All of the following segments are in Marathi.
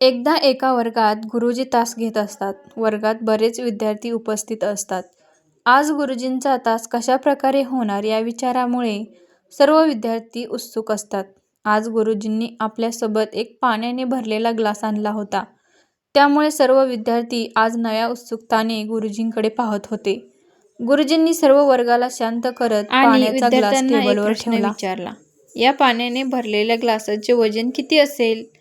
एकदा एका वर्गात गुरुजी तास घेत असतात. वर्गात बरेच विद्यार्थी उपस्थित असतात. आज गुरुजींचा तास कशा प्रकारे होणार या विचारामुळे सर्व विद्यार्थी उत्सुक असतात. आज गुरुजींनी आपल्यासोबत एक पाण्याने भरलेला ग्लास आणला होता. त्यामुळे सर्व विद्यार्थी आज नव्या उत्सुकताने गुरुजींकडे पाहत होते. गुरुजींनी सर्व वर्गाला शांत करत पाण्याचा ग्लास टेबलवर ठेवला. विचारला. या पाण्याने भरलेल्या ग्लासाचे वजन किती असेल?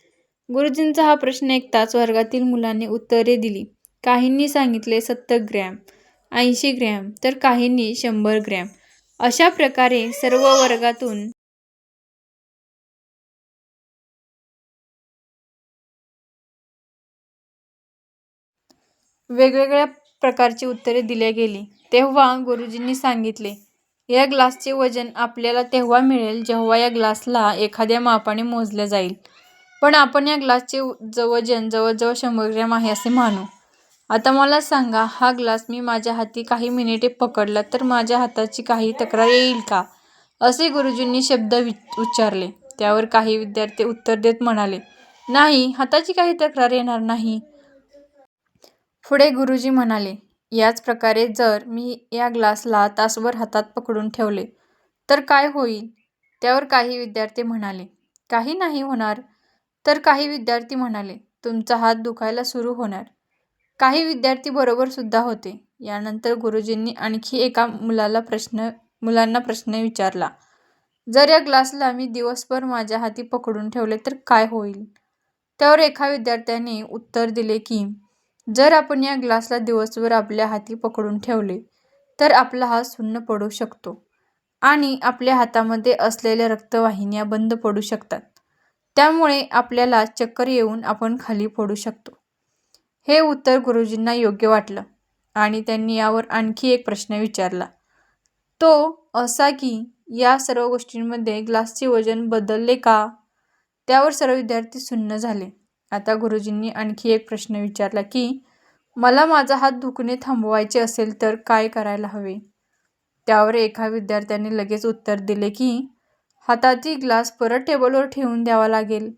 गुरुजींचा हा प्रश्न ऐकताच वर्गातील मुलांनी उत्तरे दिली. काहींनी सांगितले सत्तर ग्रॅम, ऐंशी ग्रॅम तर काहींनी शंभर ग्रॅम. अशा प्रकारे सर्व वर्गातून वेगवेगळ्या प्रकारची उत्तरे दिली गेली. तेव्हा गुरुजींनी सांगितले, या ग्लासचे वजन आपल्याला तेव्हा मिळेल जेव्हा या ग्लासला एखाद्या मापाने मोजले जाईल. पण आपण या ग्लासचे वजन जवळजवळ शंभर ग्रॅम आहे असे मानू. आता मला सांगा हा ग्लास मी माझ्या हाती काही मिनिटे पकडला तर माझ्या हाताची काही तक्रार येईल का? असे गुरुजींनी शब्द उच्चारले. त्यावर काही विद्यार्थी उत्तर देत म्हणाले, नाही हाताची काही तक्रार येणार नाही. पुढे गुरुजी म्हणाले, याच प्रकारे जर मी या ग्लासला तासभर हातात पकडून ठेवले तर काय होईल? त्यावर काही विद्यार्थी म्हणाले, काही नाही होणार. तर काही विद्यार्थी म्हणाले, तुमचा हात दुखायला सुरू होणार. काही विद्यार्थी बरोबर सुद्धा होते. यानंतर गुरुजींनी आणखी एका मुलाला प्रश्न मुलांना प्रश्न विचारला, जर या ग्लासला मी दिवसभर माझ्या हाती पकडून ठेवले तर काय होईल? त्यावर एका विद्यार्थ्याने उत्तर दिले की, जर आपण या ग्लासला दिवसभर आपल्या हाती पकडून ठेवले तर आपला हात सुन्न पडू शकतो आणि आपल्या हातामध्ये असलेल्या रक्तवाहिन्या बंद पडू शकतात. त्यामुळे आपल्याला चक्कर येऊन आपण खाली पडू शकतो. हे उत्तर गुरुजींना योग्य वाटलं आणि त्यांनी यावर आणखी एक प्रश्न विचारला. तो असा की, या सर्व गोष्टींमध्ये ग्लासचे वजन बदलले का? त्यावर सर्व विद्यार्थी सुन्न झाले. आता गुरुजींनी आणखी एक प्रश्न विचारला की, मला माझा हात दुखणे थांबवायचे असेल तर काय करायला हवे? त्यावर एका विद्यार्थ्याने लगेच उत्तर दिले की, हातातील ग्लास परत टेबलवर ठेवून द्यावा लागेल.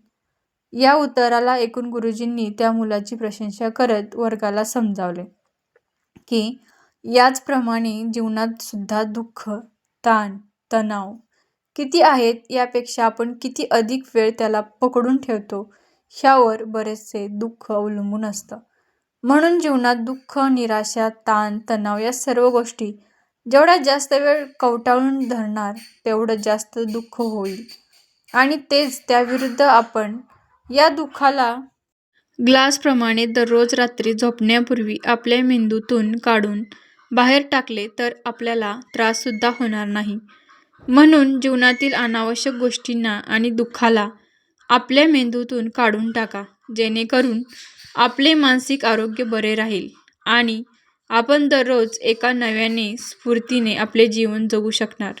या उत्तराला ऐकून गुरुजींनी त्या मुलाची प्रशंसा करत वर्गाला समजावले की, याचप्रमाणे जीवनात सुद्धा दुःख, ताण, तणाव किती आहेत यापेक्षा आपण किती अधिक वेळ त्याला पकडून ठेवतो ह्यावर बरेचसे दुःख अवलंबून असतं. म्हणून जीवनात दुःख, निराशा, ताण, तणाव या सर्व गोष्टी जेवढा जास्त वेळ कवटाळून धरणार तेवढं जास्त दुःख होईल आणि तेच त्याविरुद्ध आपण या दुःखाला ग्लासप्रमाणे दररोज रात्री झोपण्यापूर्वी आपल्या मेंदूतून काढून बाहेर टाकले तर आपल्याला त्राससुद्धा होणार नाही. म्हणून जीवनातील अनावश्यक गोष्टींना आणि दुःखाला आपल्या मेंदूतून काढून टाका जेणेकरून आपले मानसिक आरोग्य बरे राहील आणि आपण दररोज एका नव्याने स्फूर्तीने आपले जीवन जगू शकणार.